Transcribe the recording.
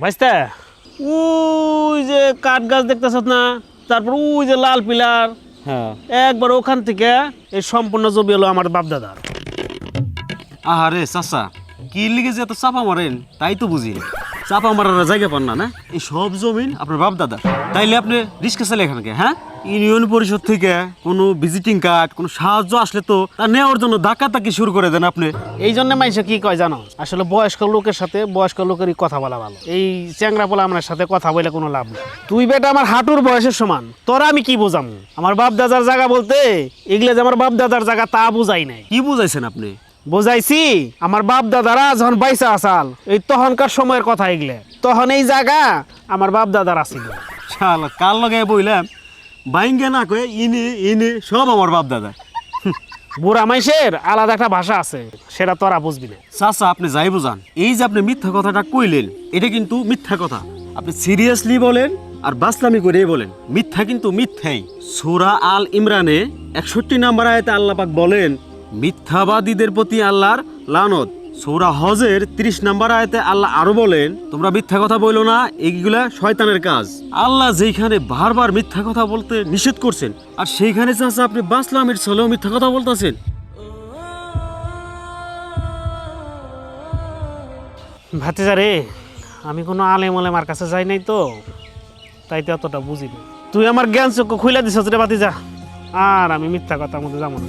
ভাইস্তা ওই যে কাঠ গাছ দেখতেছ না? তারপর ওই যে লাল পিলার। হ্যাঁ। একবার ওখান থেকে এই সম্পূর্ণ জমি হলো আমার বাপদাদার। আহারে চাচা কি লিগে যে এত চাপা মারেন তাই তো বুঝি। চাপা মারার জায়গা পান না না? এই সব জমিন আপনার বাপ দাদা। তাইলে আপনি রিস্কা চালে এখানকে হ্যাঁ? ইউনিয়ন পরিষদ থেকে কোনো ভিজিটিং কার্ড কোনো সাহায্য আসলে তো তা নেওয়ার জন্য ডাকাতাকি শুরু করে দেন আপনি। এই জন্য মানুষে কি কয় জানো? আসলে বয়স্ক লোকের সাথে বয়স্ক লোকেরই কথা বলা ভালো। এই চ্যাংরা পোলা আমার সাথে কথা বলে কোনো লাভ নেই। তুই বেটা আমার হাঁটুর বয়সের সমান তোরা আমি কি বোঝাম? আমার বাপ দাদার জায়গা বলতে এগুলো যে আমার বাপ দাদার জায়গা তা বুঝাই নাই। কি বুঝাইছেন আপনি? বুঝাইছি? আমার বাপ দাদারা যখন বাইসা আসাল এই তখনকার সময়ের কথা এগুলো। তখন এই জায়গা আমার বাপ দাদার আছিল। শালা কাল লগাই বইলাম? বাইঙ্গে না কয়ে ইনে ইনে সব আমার বাপ দাদা। বুড়া মাইসের আলাদা একটা ভাষা আছে সেটা তোরা বুঝবি না। চাচা আপনি যাই বুঝান। এই যে আপনি মিথ্যা কথাটা কইলেন এটা কিন্তু মিথ্যা কথা। আপনি সিরিয়াসলি বলেন আর বাসলামি করে বলেন। মিথ্যা কিন্তু মিথ্যাই। সুরা আল ইমরানে একষট্টি নাম্বার আয়তে আল্লাহ পাক বলেন মিথ্যাবাদীদের প্রতি আল্লাহর লানত। সৌরা হজের তিরিশ নাম্বার আয়তে আল্লাহ আরও বলেন, তোমরা মিথ্যা কথা বলো না এইগুলা শয়তানের কাজ। আল্লাহ যেখানে বারবার মিথ্যা কথা বলতে নিষেধ করছেন, আর সেইখানে চাচা আপনি বাসলামের ছেলেও মিথ্যা কথা বলতেছেন। ভাতিজা রে, আমি কোনো আলেম আলেমার কাছে যাই নাই তো, তাই তো অতটা বুঝি না তুই আমার জ্ঞান চক্ষু খুলে দিছ রে ভাতিজা, আর আমি মিথ্যা কথার মধ্যে যাব না।